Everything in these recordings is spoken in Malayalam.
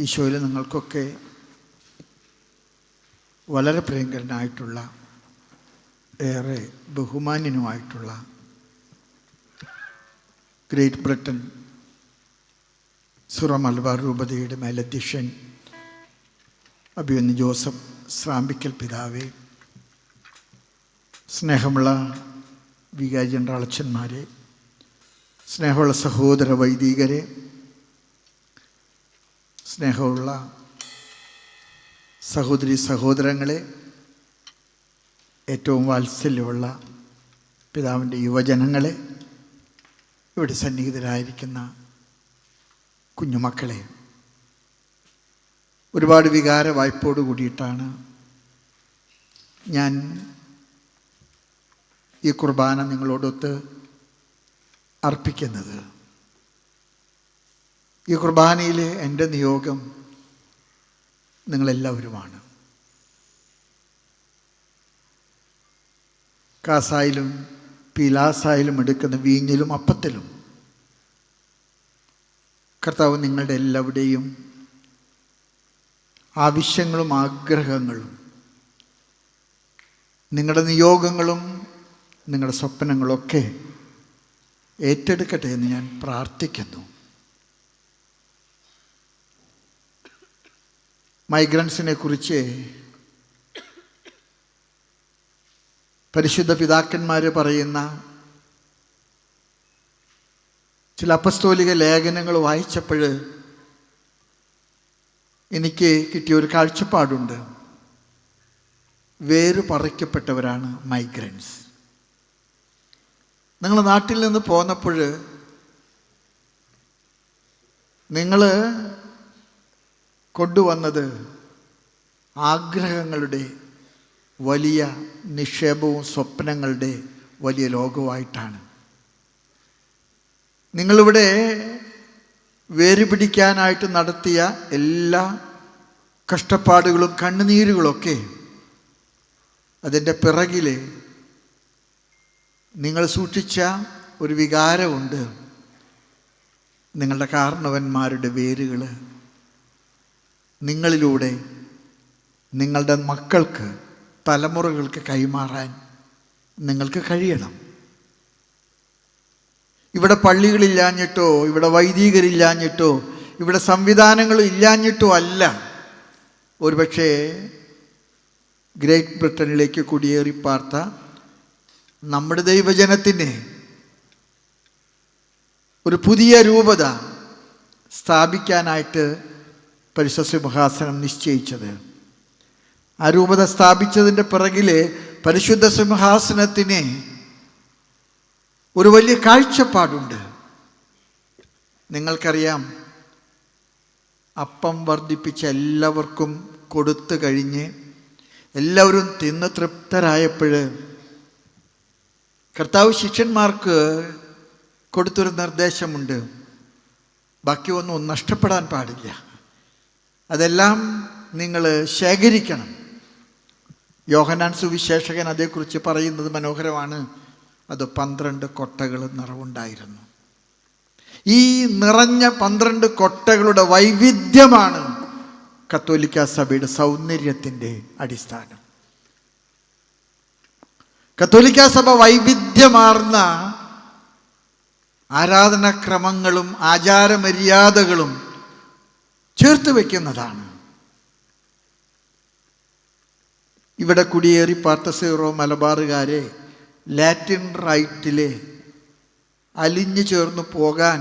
ഈശോയിൽ നിങ്ങൾക്കൊക്കെ വളരെ പ്രിയങ്കരനായിട്ടുള്ള ഏറെ ബഹുമാന്യനുമായിട്ടുള്ള ഗ്രേറ്റ് ബ്രിട്ടൻ സുറ മലബാർ രൂപതയുടെ മേലധ്യക്ഷൻ അഭിയന്ന് ജോസഫ് സ്രാമ്പിക്കൽ പിതാവേ സ്നേഹമുള്ള വികാരി ജനറൽ അച്ഛന്മാരെ സ്നേഹമുള്ള സഹോദര വൈദികരെ സ്നേഹമുള്ള സഹോദരി സഹോദരങ്ങളെ ഏറ്റവും വാത്സല്യമുള്ള പിതാവിന്റെ യുവജനങ്ങളെ ഇവിടെ സന്നിഹിതരായിരിക്കുന്ന കുഞ്ഞുമക്കളെ ഒരുപാട് വികാര വായ്പോട് കൂടിയിട്ടാണ് ഞാൻ ഈ കുർബാന നിങ്ങളോടൊത്ത് അർപ്പിക്കുന്നത്. ഈ കുർബാനയിലെ എന്റെ നിയോഗം നിങ്ങളെല്ലാവരുമാണ്. കാസായിലും പിലാസായിലും എടുക്കുന്ന വീഞ്ഞിലും അപ്പത്തിലും കർത്താവ് നിങ്ങളുടെ എല്ലാവരുടെയും ആവശ്യങ്ങളും ആഗ്രഹങ്ങളും നിങ്ങളുടെ നിയോഗങ്ങളും നിങ്ങളുടെ സ്വപ്നങ്ങളൊക്കെ ഏറ്റെടുക്കട്ടെ എന്ന് ഞാൻ പ്രാർത്ഥിക്കുന്നു. മൈഗ്രൻസിനെ കുറിച്ച് പരിശുദ്ധ പിതാക്കന്മാർ പറയുന്ന ചില അപസ്തോലിക ലേഖനങ്ങൾ വായിച്ചപ്പോൾ എനിക്ക് കിട്ടിയ ഒരു കാഴ്ചപ്പാടുണ്ട്. വേര് പറിക്കപ്പെട്ടവരാണ് മൈഗ്രൻസ്. നിങ്ങൾ നാട്ടിൽ നിന്ന് പോന്നപ്പോൾ നിങ്ങൾ കൊണ്ടുവന്നത് ആഗ്രഹങ്ങളുടെ വലിയ നിക്ഷേപവും സ്വപ്നങ്ങളുടെ വലിയ ലോകവുമായിട്ടാണ്. നിങ്ങളിവിടെ വേര് പിടിക്കാനായിട്ട് നടത്തിയ എല്ലാ കഷ്ടപ്പാടുകളും കണ്ണുനീരുകളൊക്കെ അതിന്റെ പിറകിൽ നിങ്ങൾ സൂക്ഷിച്ച ഒരു വികാരമുണ്ട്. നിങ്ങളുടെ കാരണവന്മാരുടെ വേരുകൾ നിങ്ങളിലൂടെ നിങ്ങളുടെ മക്കൾക്ക് തലമുറകൾക്ക് കൈമാറാൻ നിങ്ങൾക്ക് കഴിയണം. ഇവിടെ പള്ളികളില്ലാഞ്ഞിട്ടോ ഇവിടെ വൈദികരില്ലാഞ്ഞിട്ടോ ഇവിടെ സംവിധാനങ്ങൾ ഇല്ലാഞ്ഞിട്ടോ അല്ല. ഒരുപക്ഷേ ഗ്രേറ്റ് ബ്രിട്ടനിലേക്ക് കുടിയേറി പാർത്ത നമ്മുടെ ദൈവജനത്തിന് ഒരു പുതിയ രൂപത സ്ഥാപിക്കാനായിട്ട് പരിശുദ്ധ സിംഹാസനം നിശ്ചയിച്ചത്. ആ രൂപത സ്ഥാപിച്ചതിന്റെ പിറകിലെ പരിശുദ്ധ സിംഹാസനത്തിന് ഒരു വലിയ കാഴ്ചപ്പാടുണ്ട്. നിങ്ങൾക്കറിയാം അപ്പം വർദ്ധിപ്പിച്ച എല്ലാവർക്കും കൊടുത്തു കഴിഞ്ഞ് എല്ലാവരും തിന്ന് തൃപ്തരായപ്പോൾ കർത്താവ് ശിഷ്യന്മാർക്ക് കൊടുത്തൊരു നിർദ്ദേശമുണ്ട്. ബാക്കി ഒന്നും നഷ്ടപ്പെടാൻ പാടില്ല. അതെല്ലാം നിങ്ങൾ ശേഖരിക്കണം. യോഹനാൻ സുവിശേഷകൻ അതേക്കുറിച്ച് പറയുന്നത് മനോഹരമാണ്. അത് പന്ത്രണ്ട് കൊട്ടകൾ നിറവുണ്ടായിരുന്നു. ഈ നിറഞ്ഞ പന്ത്രണ്ട് കൊട്ടകളുടെ വൈവിധ്യമാണ് കത്തോലിക്ക സഭയുടെ സൗന്ദര്യത്തിന്റെ അടിസ്ഥാനം. കത്തോലിക്ക സഭ വൈവിധ്യമാർന്ന ആരാധനാക്രമങ്ങളും ആചാരമര്യാദകളും ചേർത്ത് വയ്ക്കുന്നതാണ് ഇവിടെ കുടിയേറി പാർത്ത സീറോ മലബാറുകാരെ ലാറ്റിൻ റൈറ്റിലെ അലിഞ്ഞു ചേർന്ന് പോകാൻ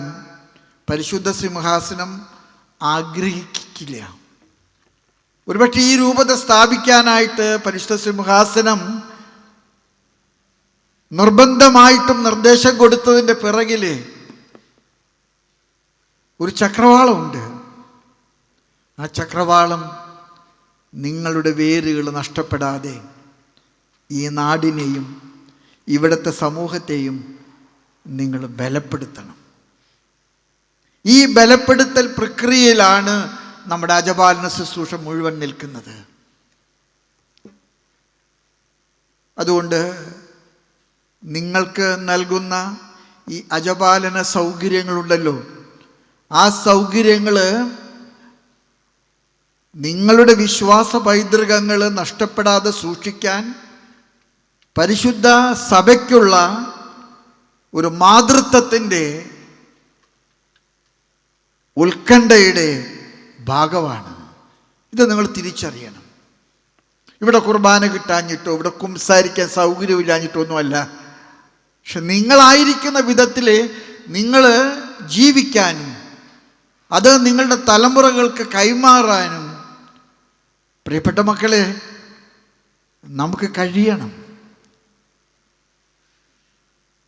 പരിശുദ്ധ സിംഹാസനം ആഗ്രഹിക്കില്ല. ഒരുപക്ഷെ ഈ രൂപത സ്ഥാപിക്കാനായിട്ട് പരിശുദ്ധ സിംഹാസനം നിർബന്ധമായിട്ടും നിർദ്ദേശം കൊടുത്തതിന്റെ പിറകിൽ ഒരു ചക്രവാളമുണ്ട്. ആ ചക്രവാളം നിങ്ങളുടെ വേരുകൾ നഷ്ടപ്പെടാതെ ഈ നാടിനെയും ഇവിടുത്തെ സമൂഹത്തെയും നിങ്ങൾ ബലപ്പെടുത്തണം. ഈ ബലപ്പെടുത്തൽ പ്രക്രിയയിലാണ് നമ്മുടെ അജപാലന ശുശ്രൂഷ മുഴുവൻ നിൽക്കുന്നത്. അതുകൊണ്ട് നിങ്ങൾക്ക് നൽകുന്ന ഈ അജപാലന സൗകര്യങ്ങളുണ്ടല്ലോ ആ സൗകര്യങ്ങൾ നിങ്ങളുടെ വിശ്വാസ പൈതൃകങ്ങൾ നഷ്ടപ്പെടാതെ സൂക്ഷിക്കാൻ പരിശുദ്ധ സഭയ്ക്കുള്ള ഒരു മാതൃത്വത്തിന്റെ ഉത്കണ്ഠയുടെ ഭാഗമാണ്. ഇത് നിങ്ങൾ തിരിച്ചറിയണം. ഇവിടെ കുർബാന കിട്ടാഞ്ഞിട്ടോ ഇവിടെ കുംസാരിക്കാൻ സൗകര്യമില്ലാഞ്ഞിട്ടോ ഒന്നുമല്ല പക്ഷെ നിങ്ങളായിരിക്കുന്ന വിധത്തിൽ നിങ്ങൾ ജീവിക്കാനും അത് നിങ്ങളുടെ തലമുറകൾക്ക് കൈമാറാനും പ്രിയപ്പെട്ട മക്കളെ നമുക്ക് കഴിയണം.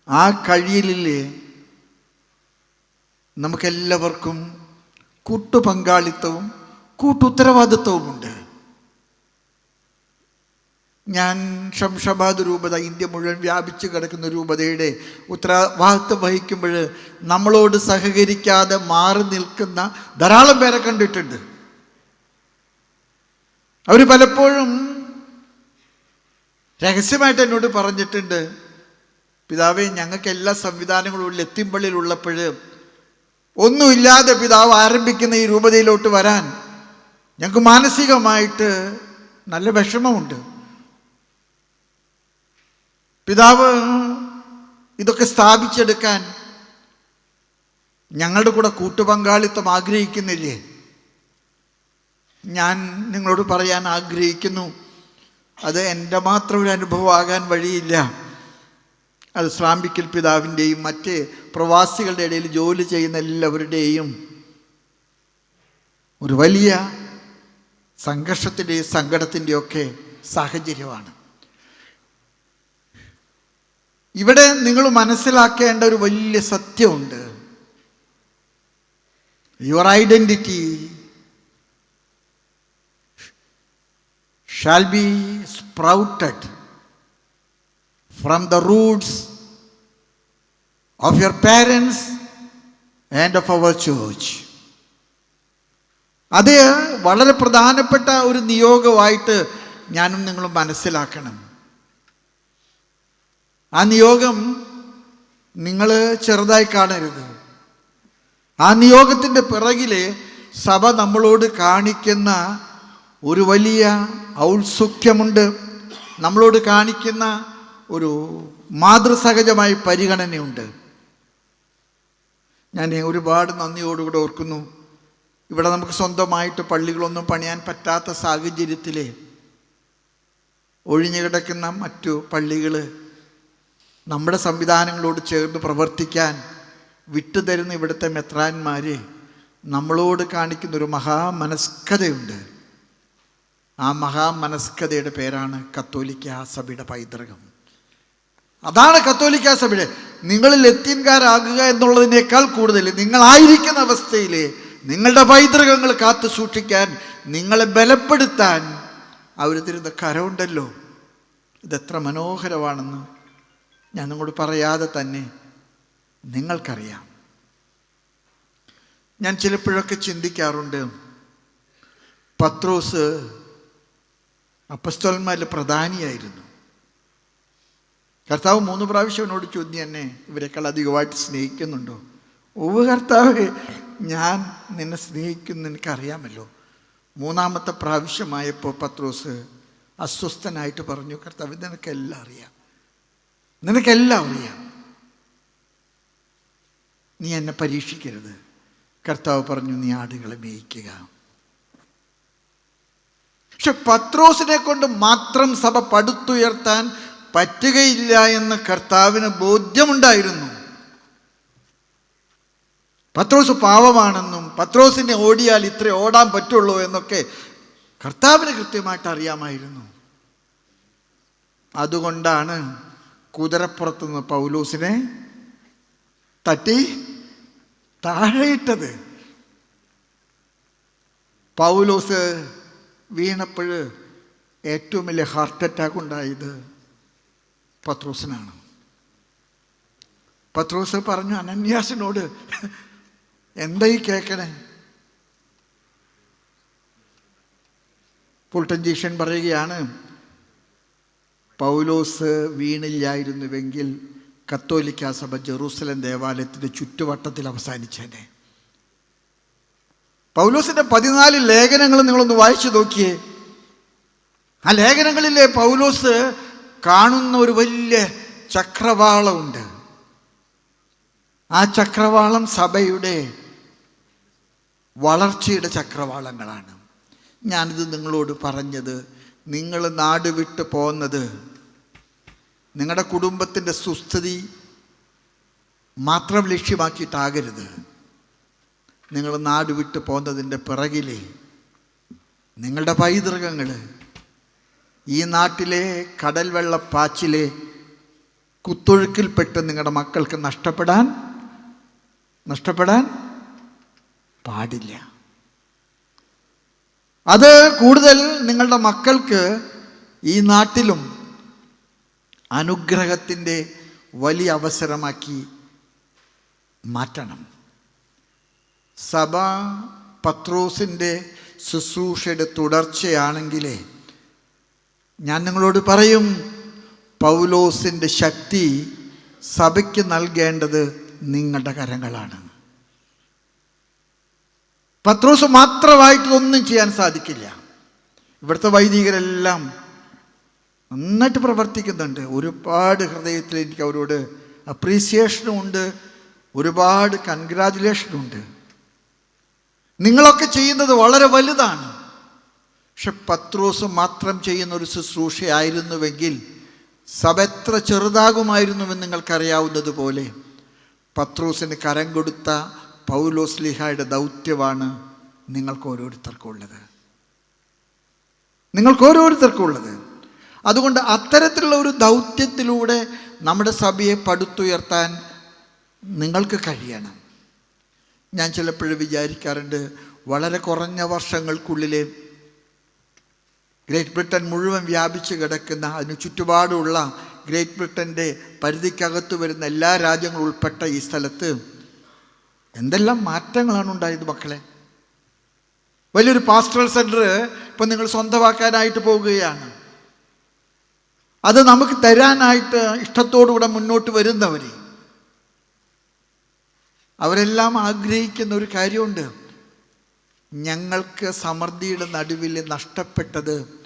ആ കഴിയലില്ലേ നമുക്കെല്ലാവർക്കും കൂട്ടുപങ്കാളിത്തവും കൂട്ടുത്തരവാദിത്വവുമുണ്ട്. ഞാൻ ശംഷബാദ് രൂപത ഇന്ത്യ മുഴുവൻ വ്യാപിച്ചു കിടക്കുന്ന രൂപതയുടെ ഉത്തരവാദിത്വം വഹിക്കുമ്പോൾ നമ്മളോട് സഹകരിക്കാതെ മാറി നിൽക്കുന്ന ധാരാളം പേരെ കണ്ടിട്ടുണ്ട്. അവർ പലപ്പോഴും രഹസ്യമായിട്ട് എന്നോട് പറഞ്ഞിട്ടുണ്ട് പിതാവേ ഞങ്ങൾക്ക് എല്ലാ സംവിധാനങ്ങളും ഉള്ള എത്തിമ്പള്ളിയിലുള്ളപ്പോൾ ഒന്നുമില്ലാതെ പിതാവ് ആരംഭിക്കുന്ന ഈ രൂപതയിലോട്ട് വരാൻ ഞങ്ങൾക്ക് മാനസികമായിട്ട് നല്ല വിഷമമുണ്ട്. പിതാവ് ഇതൊക്കെ സ്ഥാപിച്ചെടുക്കാൻ ഞങ്ങളുടെ കൂടെ കൂട്ടുപങ്കാളിത്തം ആഗ്രഹിക്കുന്നില്ലേ? ഞാൻ നിങ്ങളോട് പറയാൻ ആഗ്രഹിക്കുന്നു. അത് എന്റെ മാത്രം ഒരു അനുഭവമാകാൻ വഴിയില്ല. അത് സ്രാമ്പിക്കൽ പിതാവിന്റെയും മറ്റ് പ്രവാസികളുടെ ഇടയിൽ ജോലി ചെയ്യുന്ന എല്ലാവരുടെയും ഒരു വലിയ സംഘർഷത്തിന്റെയും സങ്കടത്തിന്റെയും ഒക്കെ സാഹചര്യമാണ്. ഇവിടെ നിങ്ങൾ മനസ്സിലാക്കേണ്ട ഒരു വലിയ സത്യമുണ്ട്. Your identity shall be sprouted from the roots of your parents and of our church അത് വളരെ പ്രധാനപ്പെട്ട ഒരു നിയോഗമായിട്ട് ഞാനും നിങ്ങളും മനസ്സിലാക്കണം. ആ നിയോഗം നിങ്ങൾ ചെറുതായി കാണരുത്. ആ നിയോഗത്തിന്റെ പിറകിലെ സഭ നമ്മളോട് കാണിക്കുന്ന ഒരു വലിയ ഔത്സുഖ്യമുണ്ട്. നമ്മളോട് കാണിക്കുന്ന ഒരു മാതൃസഹജമായ പരിഗണനയുണ്ട്. ഞാൻ ഒരുപാട് നന്ദിയോടുകൂടെ ഓർക്കുന്നു. ഇവിടെ നമുക്ക് സ്വന്തമായിട്ട് പള്ളികളൊന്നും പണിയാൻ പറ്റാത്ത സാഹചര്യത്തിൽ ഒഴിഞ്ഞു കിടക്കുന്ന മറ്റു പള്ളികൾ നമ്മുടെ സംവിധാനങ്ങളോട് ചേർന്ന് പ്രവർത്തിക്കാൻ വിട്ടുതരുന്ന ഇവിടുത്തെ മെത്രാന്മാരെ നമ്മളോട് കാണിക്കുന്നൊരു മഹാമനസ്കതയുണ്ട്. ആ മഹാമനസ്കതയുടെ പേരാണ് കത്തോലിക്ക സഭയുടെ പൈതൃകം. അതാണ് കത്തോലിക്ക സഭയുടെ. നിങ്ങൾ ലത്തീൻകാരാകുക എന്നുള്ളതിനേക്കാൾ കൂടുതൽ നിങ്ങളായിരിക്കുന്ന അവസ്ഥയിൽ നിങ്ങളുടെ പൈതൃകങ്ങൾ കാത്തു സൂക്ഷിക്കാൻ നിങ്ങളെ ബലപ്പെടുത്താൻ അവർ തരുന്ന കരമുണ്ടല്ലോ. ഇതെത്ര മനോഹരമാണെന്ന് ഞാൻ നിങ്ങളോട് പറയാതെ തന്നെ നിങ്ങൾക്കറിയാം. ഞാൻ ചിലപ്പോഴൊക്കെ ചിന്തിക്കാറുണ്ട് പത്രോസ് അപ്പസ്തോന്മാരിൽ പ്രധാനിയായിരുന്നു. കർത്താവ് മൂന്ന് പ്രാവശ്യം എന്നോട് ചോദ്യം എന്നെ ഇവരെക്കാൾ അധികമായിട്ട് സ്നേഹിക്കുന്നുണ്ടോ? ഓവ് കർത്താവ് ഞാൻ നിന്നെ സ്നേഹിക്കുന്നു എനിക്കറിയാമല്ലോ മൂന്നാമത്തെ പ്രാവശ്യമായപ്പോൾ പത്രോസ് അസ്വസ്ഥനായിട്ട് പറഞ്ഞു കർത്താവ് നിനക്കെല്ലാം അറിയാം. നിനക്കെല്ലാം അറിയാം. നീ എന്നെ പരീക്ഷിക്കരുത്. കർത്താവ് പറഞ്ഞു നീ ആടുകളെ മേയിക്കുക. പക്ഷെ പത്രോസിനെ കൊണ്ട് മാത്രം സഭ പടുത്തുയർത്താൻ പറ്റുകയില്ല എന്ന് കർത്താവിന് ബോധ്യമുണ്ടായിരുന്നു. പത്രോസ് പാവമാണെന്നും പത്രോസിനെ ഓടിയാൽ ഇത്ര ഓടാൻ പറ്റുള്ളൂ എന്നൊക്കെ കർത്താവിന് കൃത്യമായിട്ട് അറിയാമായിരുന്നു. അതുകൊണ്ടാണ് കുതിരപ്പുറത്തു നിന്ന് പൗലൂസിനെ തട്ടി താഴെയിട്ടത്. പൗലോസ് വീണപ്പോൾ ഏറ്റവും വലിയ ഹാർട്ട് അറ്റാക്ക് ഉണ്ടായത് പത്രോസിനാണ്. പത്രോസ് പറഞ്ഞു അനന്യാസിനോട് എന്തായി കേൾക്കണേ പുൾട്ടൻജീഷൻ പറയുകയാണ് പൗലോസ് വീണില്ലായിരുന്നുവെങ്കിൽ കത്തോലിക്ക സഭ ജെറൂസലം ദേവാലയത്തിന്റെ ചുറ്റുവട്ടത്തിൽ അവസാനിച്ചേനെ. പൗലോസിന്റെ പതിനാല് ലേഖനങ്ങൾ നിങ്ങളൊന്ന് വായിച്ചു നോക്കിയേ. ആ ലേഖനങ്ങളിലെ പൗലോസ് കാണുന്ന ഒരു വലിയ ചക്രവാളമുണ്ട്. ആ ചക്രവാളം സഭയുടെ വളർച്ചയുടെ ചക്രവാളങ്ങളാണ്. ഞാനിത് നിങ്ങളോട് പറഞ്ഞത് നിങ്ങൾ നാട് വിട്ട് പോകുന്നത് നിങ്ങളുടെ കുടുംബത്തിന്റെ സുസ്ഥിതി മാത്രം ലക്ഷ്യമാക്കിയിട്ടാകരുത്. നിങ്ങൾ നാട് വിട്ട് പോകുന്നതിന്റെ പിറകിലെ നിങ്ങളുടെ പൈതൃകങ്ങൾ ഈ നാട്ടിലെ കടൽ വെള്ളപ്പാച്ചിലെ കുത്തൊഴുക്കിൽപ്പെട്ട് നിങ്ങളുടെ മക്കൾക്ക് നഷ്ടപ്പെടാൻ നഷ്ടപ്പെടാൻ പാടില്ല. അത് കൂടുതൽ നിങ്ങളുടെ മക്കൾക്ക് ഈ നാട്ടിലും അനുഗ്രഹത്തിന്റെ വലിയ അവസരമാക്കി മാറ്റണം. സഭ പത്രോസിന്റെ ശുശ്രൂഷയുടെ തുടർച്ചയാണെങ്കിലേ ഞാൻ നിങ്ങളോട് പറയും പൗലോസിന്റെ ശക്തി സഭയ്ക്ക് നൽകേണ്ടത് നിങ്ങളുടെ കരങ്ങളാണ്. പത്രോസ് മാത്രമായിട്ടൊന്നും ചെയ്യാൻ സാധിക്കില്ല. ഇവിടുത്തെ വൈദികരെല്ലാം നന്നായിട്ട് പ്രവർത്തിക്കുന്നുണ്ട്. ഒരുപാട് ഹൃദയത്തിൽ എനിക്ക് അവരോട് അപ്രീസിയേഷനും ഉണ്ട്. ഒരുപാട് കൺഗ്രാജുലേഷനും ഉണ്ട്. നിങ്ങളൊക്കെ ചെയ്യുന്നത് വളരെ വലുതാണ്. പക്ഷെ പത്രോസ് മാത്രം ചെയ്യുന്ന ഒരു ശുശ്രൂഷയായിരുന്നുവെങ്കിൽ സഭ എത്ര ചെറുതാകുമായിരുന്നുവെന്ന് നിങ്ങൾക്കറിയാവുന്നത് പോലെ പത്രോസിന് കരം കൊടുത്ത പൗലോസ് ലിഹായുടെ ദൗത്യമാണ് നിങ്ങൾക്ക് ഓരോരുത്തർക്കുള്ളത് നിങ്ങൾക്ക് ഓരോരുത്തർക്കുള്ളത് അതുകൊണ്ട് അത്തരത്തിലുള്ള ഒരു ദൗത്യത്തിലൂടെ നമ്മുടെ സഭയെ പടുത്തുയർത്താൻ നിങ്ങൾക്ക് കഴിയണം. ഞാൻ ചിലപ്പോഴും വിചാരിക്കാറുണ്ട് വളരെ കുറഞ്ഞ വർഷങ്ങൾക്കുള്ളിലെ ഗ്രേറ്റ് ബ്രിട്ടൻ മുഴുവൻ വ്യാപിച്ച് കിടക്കുന്ന അതിന് ചുറ്റുപാടുള്ള ഗ്രേറ്റ് ബ്രിട്ടന്റെ പരിധിക്കകത്ത് വരുന്ന എല്ലാ രാജ്യങ്ങളും ഉൾപ്പെട്ട ഈ സ്ഥലത്ത് എന്തെല്ലാം മാറ്റങ്ങളാണ് ഉണ്ടായത് മക്കളെ? വലിയൊരു പാസ്റ്ററൽ സെന്റർ ഇപ്പം നിങ്ങൾ സ്വന്തമാക്കാനായിട്ട് പോവുകയാണ്. അത് നമുക്ക് തരാനായിട്ട് ഇഷ്ടത്തോടുകൂടെ മുന്നോട്ട് വരുന്നവർ അവരെല്ലാം ആഗ്രഹിക്കുന്ന ഒരു കാര്യമുണ്ട്. ഞങ്ങൾക്ക് സമൃദ്ധിയുടെ നടുവിൽ നഷ്ടപ്പെട്ടത്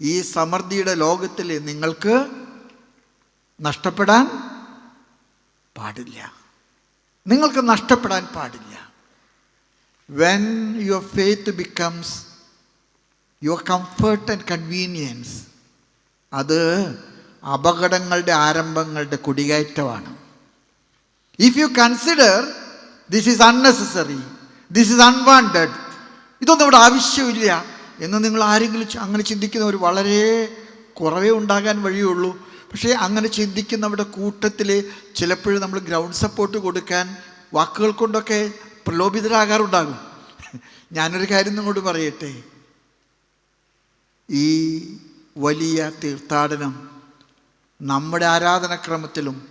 ഈ സമൃദ്ധിയുടെ ലോകത്തിൽ നിങ്ങൾക്ക് നഷ്ടപ്പെടാൻ പാടില്ല. നിങ്ങൾക്ക് നഷ്ടപ്പെടാൻ പാടില്ല. When your faith becomes your comfort and convenience അത് അപകടങ്ങളുടെ ആരംഭങ്ങളുടെ കുടികയറ്റമാണ് if you consider this is unnecessary this is unwanted ഇതൊന്നും ഇവിടെ ആവശ്യമില്ല. എന്ന് നിങ്ങൾ ആരെങ്കിലും അങ്ങനെ ചിന്തിക്കുന്നവർ വളരെ കുറവേ ഉണ്ടാകാൻ വഴിയുള്ളൂ. പക്ഷേ അങ്ങനെ ചിന്തിക്കുന്നവരുടെ കൂട്ടത്തിൽ ചിലപ്പോഴും നമ്മൾ ഗ്രൗണ്ട് സപ്പോർട്ട് കൊടുക്കാൻ വാക്കുകൾ കൊണ്ടൊക്കെ പ്രലോഭിതരാകാറുണ്ടാകും. ഞാനൊരു കാര്യം നിങ്ങളോട് പറയട്ടെ. ഈ വലിയ തീർത്ഥാടനം നമ്മുടെ ആരാധനക്രമത്തിലും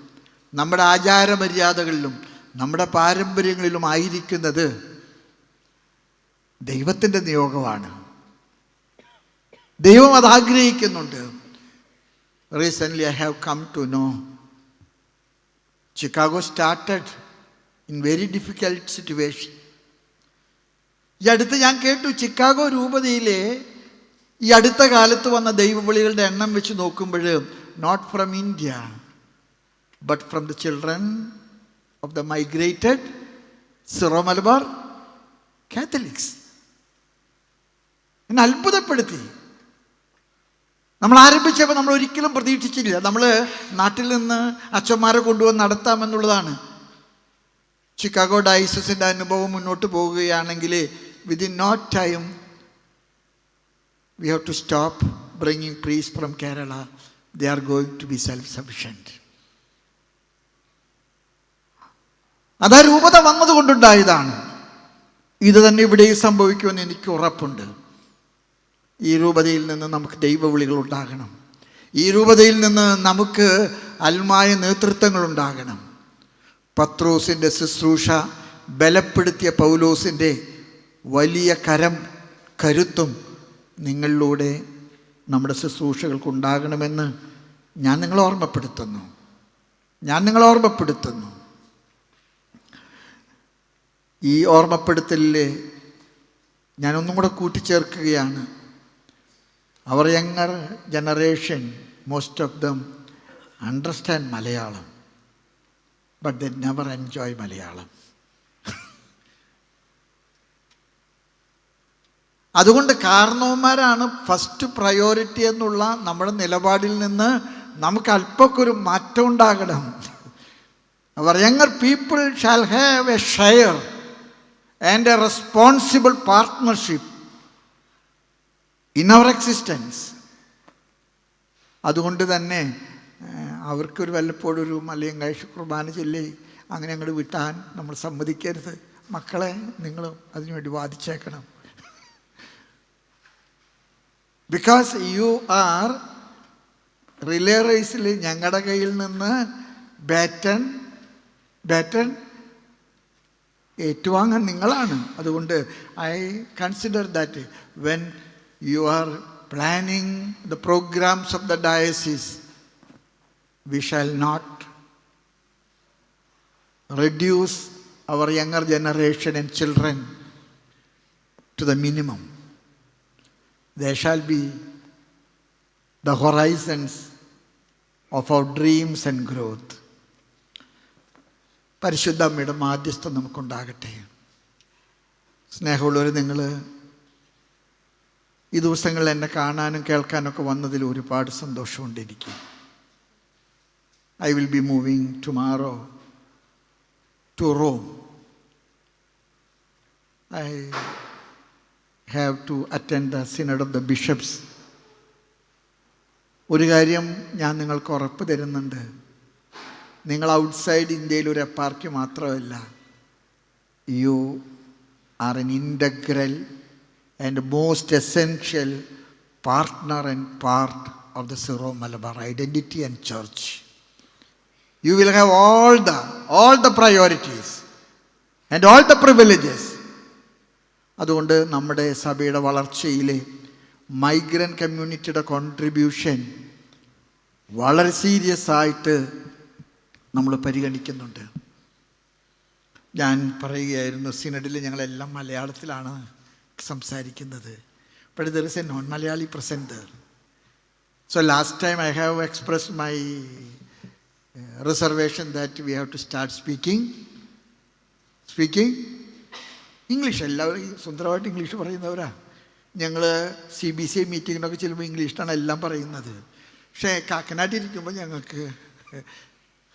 നമ്മുടെ ആചാരമര്യാദകളിലും നമ്മുടെ പാരമ്പര്യങ്ങളിലും ആയിരിക്കുന്നത് ദൈവത്തിന്റെ നിയോഗമാണ്. ദൈവം അത് ആഗ്രഹിക്കുന്നുണ്ട്. Recently I have come to know Chicago started in very difficult situation ഈ അടുത്ത് ഞാൻ കേട്ടു ചിക്കാഗോ രൂപതയിലെ ഈ അടുത്ത കാലത്ത് വന്ന ദൈവവിളികളുടെ എണ്ണം വെച്ച് നോക്കുമ്പോൾ not from India but from the children of the migrated Syro Malabar Catholics എന്നെ അത്ഭുതപ്പെടുത്തി. നമ്മൾ ആരംഭിച്ചപ്പോൾ നമ്മൾ ഒരിക്കലും പ്രതീക്ഷിച്ചില്ല. നമ്മൾ നാട്ടിൽ നിന്ന് അച്ഛന്മാരെ കൊണ്ടുവന്ന് നടത്താമെന്നുള്ളതാണ് ചിക്കാഗോ ഡൈസസിന്റെ അനുഭവം മുന്നോട്ട് പോവുകയാണെങ്കിൽ within not time we have to stop bringing priests from Kerala they are going to be self sufficient അതാ രൂപത വന്നതുകൊണ്ടുണ്ടായതാണ്. ഇത് തന്നെ ഇവിടെയും സംഭവിക്കുമെന്ന് എനിക്ക് ഉറപ്പുണ്ട്. ഈ രൂപതയിൽ നിന്ന് നമുക്ക് ദൈവവിളികൾ ഉണ്ടാകണം. ഈ രൂപതയിൽ നിന്ന് നമുക്ക് അൽമായ നേതൃത്വങ്ങൾ ഉണ്ടാകണം. പത്രോസിന്റെ ശുശ്രൂഷ ബലപ്പെടുത്തിയ പൗലോസിന്റെ വലിയ കരം കരുത്തും നിങ്ങളിലൂടെ നമ്മുടെ ശുശ്രൂഷകൾക്കുണ്ടാകണമെന്ന് ഞാൻ നിങ്ങളെ ഓർമ്മപ്പെടുത്തുന്നു. ഞാൻ നിങ്ങളെ ഓർമ്മപ്പെടുത്തുന്നു. ഈ ഓർമ്മപ്പെടുത്തലിൽ ഞാനൊന്നും കൂടെ കൂട്ടിച്ചേർക്കുകയാണ്. Our younger generation most of them understand Malayalam but they never enjoy Malayalam അതുകൊണ്ട് കാരണവന്മാരാണ് ഫസ്റ്റ് പ്രയോറിറ്റി എന്നുള്ള നമ്മുടെ നിലപാടിൽ നിന്ന് നമുക്ക് അല്പമൊക്കെ ഒരു മാറ്റം ഉണ്ടാകണം our younger people shall have a share and a responsible partnership in our existence അതുകൊണ്ട് തന്നെ അവർക്കൊരു വല്ലപ്പോഴും ഒരു മലയും കഴിച്ച് കുർബാന ചൊല്ലി അങ്ങനെ അങ്ങോട്ട് വിട്ടാൻ നമ്മൾ സമ്മതിക്കരുത്. മക്കളെ നിങ്ങൾ അതിനുവേണ്ടി വാദിച്ചേക്കണം. ബിക്കോസ് യു ആർ റിലേ റേസിൽ ഞങ്ങളുടെ കയ്യിൽ നിന്ന് ബാറ്റൺ ബാറ്റൺ ഏറ്റുവാങ്ങാൻ നിങ്ങളാണ് അതുകൊണ്ട് I consider that when you are planning the programmes of the diocese we shall not reduce our younger generation and children to the minimum. There shall be the horizons of our dreams and growth. പരിശുദ്ധ അമ്മയുടെ മാധ്യസ്ഥം നമുക്കുണ്ടാകട്ടെ. സ്നേഹമുള്ളവർ നിങ്ങൾ ഈ ദിവസങ്ങളിൽ എന്നെ കാണാനും കേൾക്കാനൊക്കെ വന്നതിൽ ഒരുപാട് സന്തോഷമുണ്ട് I will be moving tomorrow to Rome I have to attend the synod of the bishops ഒരു കാര്യം ഞാൻ നിങ്ങൾക്ക് ഉറപ്പ് തരുന്നുണ്ട്. നിങ്ങൾ ഔട്ട്സൈഡ് ഇന്ത്യയിൽ ഒരു എപ്പാർക്ക് മാത്രമല്ല. You are an integral and most essential partner and part of the Syro Malabar identity and church you will have all the all the priorities and all the privileges അതുകൊണ്ട് നമ്മുടെ സഭയുടെ വളർച്ചയിലെ മൈഗ്രൻ കമ്മ്യൂണിറ്റിയുടെ കോൺട്രിബ്യൂഷൻ വളരെ സീരിയസ് ആയിട്ട് നമ്മൾ പരിഗണിക്കുന്നുണ്ട്. ഞാൻ പറയുകയായിരുന്നു സിനഡിൽ ഞങ്ങളെല്ലാം മലയാളത്തിലാണ് സംസാരിക്കുന്നത്. But there is a non Malayali present so last time I have express my reservation that we have to start speaking speaking English എല്ലാവരും സുന്ദരമായിട്ട് ഇംഗ്ലീഷ് പറയുന്നവരാ. ഞങ്ങൾ സി ബി സി ഐ മീറ്റിങ്ങിനൊക്കെ ചെല്ലുമ്പോൾ ഇംഗ്ലീഷിലാണ് എല്ലാം പറയുന്നത്. പക്ഷേ കാക്കനാട്ടിരിക്കുമ്പോൾ ഞങ്ങൾക്ക്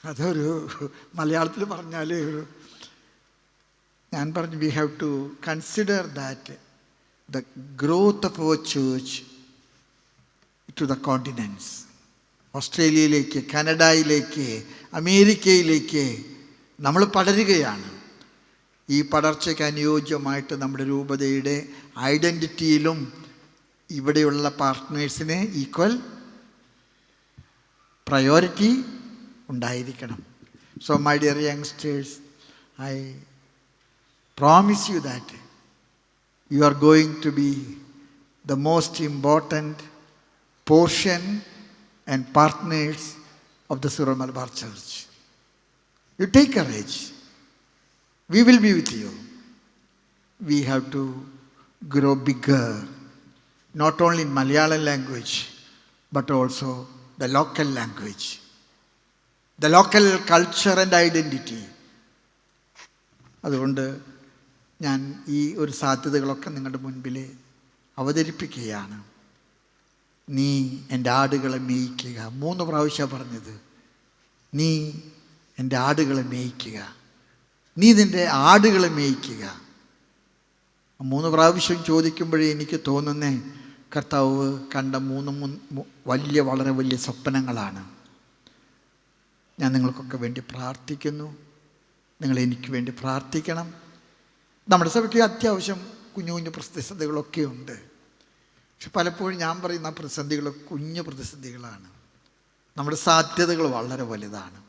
അതൊരു മലയാളത്തിൽ പറഞ്ഞാൽ ഒരു ഞാൻ പറഞ്ഞു we have to consider that the growth of our church to the continents ഓസ്ട്രേലിയയിലേക്ക് കാനഡയിലേക്ക് അമേരിക്കയിലേക്ക് നമ്മൾ പടരുകയാണ്. ഈ പടർച്ചയ്ക്ക് അനുയോജ്യമായിട്ട് നമ്മുടെ രൂപതയുടെ ഐഡന്റിറ്റിയിലും ഇവിടെയുള്ള പാർട്ട്നേഴ്സിന് ഈക്വൽ പ്രയോറിറ്റി ഉണ്ടായിരിക്കണം so my dear youngsters I promise you that you are going to be the most important portion and partners of the Surah Malabar Church. You take courage. We will be with you. We have to grow bigger, not only in Malayalam language, but also the local language, The local culture and identity അതുകൊണ്ട് ഞാൻ ഈ ഒരു സാധ്യതകളൊക്കെ നിങ്ങളുടെ മുൻപിൽ അവതരിപ്പിക്കുകയാണ്. നീ എന്റെ ആടുകളെ മേയിക്കുക. മൂന്ന് പ്രാവശ്യമാണ് പറഞ്ഞത്. നീ എന്റെ ആടുകളെ മേയിക്കുക. നീ നിന്റെ ആടുകളെ മേയിക്കുക. മൂന്ന് പ്രാവശ്യം ചോദിക്കുമ്പോഴേ എനിക്ക് തോന്നുന്നേ കർത്താവ് കണ്ട മൂന്ന് മൂന്ന് വലിയ വളരെ വലിയ സ്വപ്നങ്ങളാണ്. ഞാൻ നിങ്ങൾക്കൊക്കെ വേണ്ടി പ്രാർത്ഥിക്കുന്നു. നിങ്ങൾ എനിക്ക് വേണ്ടി പ്രാർത്ഥിക്കണം. നമ്മുടെ സഭയ്ക്ക് അത്യാവശ്യം കുഞ്ഞു കുഞ്ഞു പ്രതിസന്ധികളൊക്കെ ഉണ്ട്. പക്ഷെ പലപ്പോഴും ഞാൻ പറയുന്ന പ്രതിസന്ധികൾ കുഞ്ഞു പ്രതിസന്ധികളാണ്. നമ്മുടെ സാധ്യതകൾ വളരെ വലുതാണ്.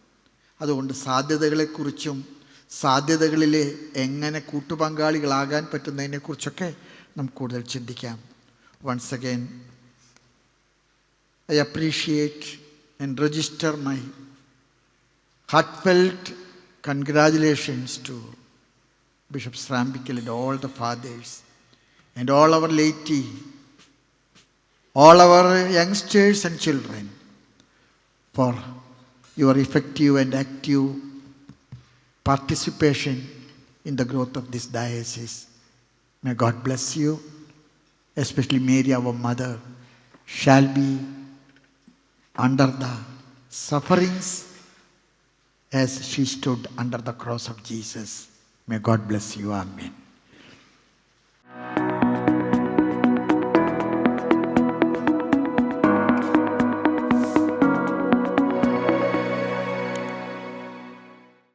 അതുകൊണ്ട് സാധ്യതകളെക്കുറിച്ചും സാധ്യതകളിൽ എങ്ങനെ കൂട്ടുപങ്കാളികളാകാൻ പറ്റുന്നതിനെക്കുറിച്ചൊക്കെ നമുക്ക് കൂടുതൽ ചിന്തിക്കാം. Once again I appreciate and register my heartfelt congratulations to Bishop Srambikil and all the fathers and all our laity, all our youngsters and children for your effective and active participation in the growth of this diocese. May God bless you, especially Mary, our mother, shall be under the sufferings as she stood under the cross of Jesus. May God bless you. Amen.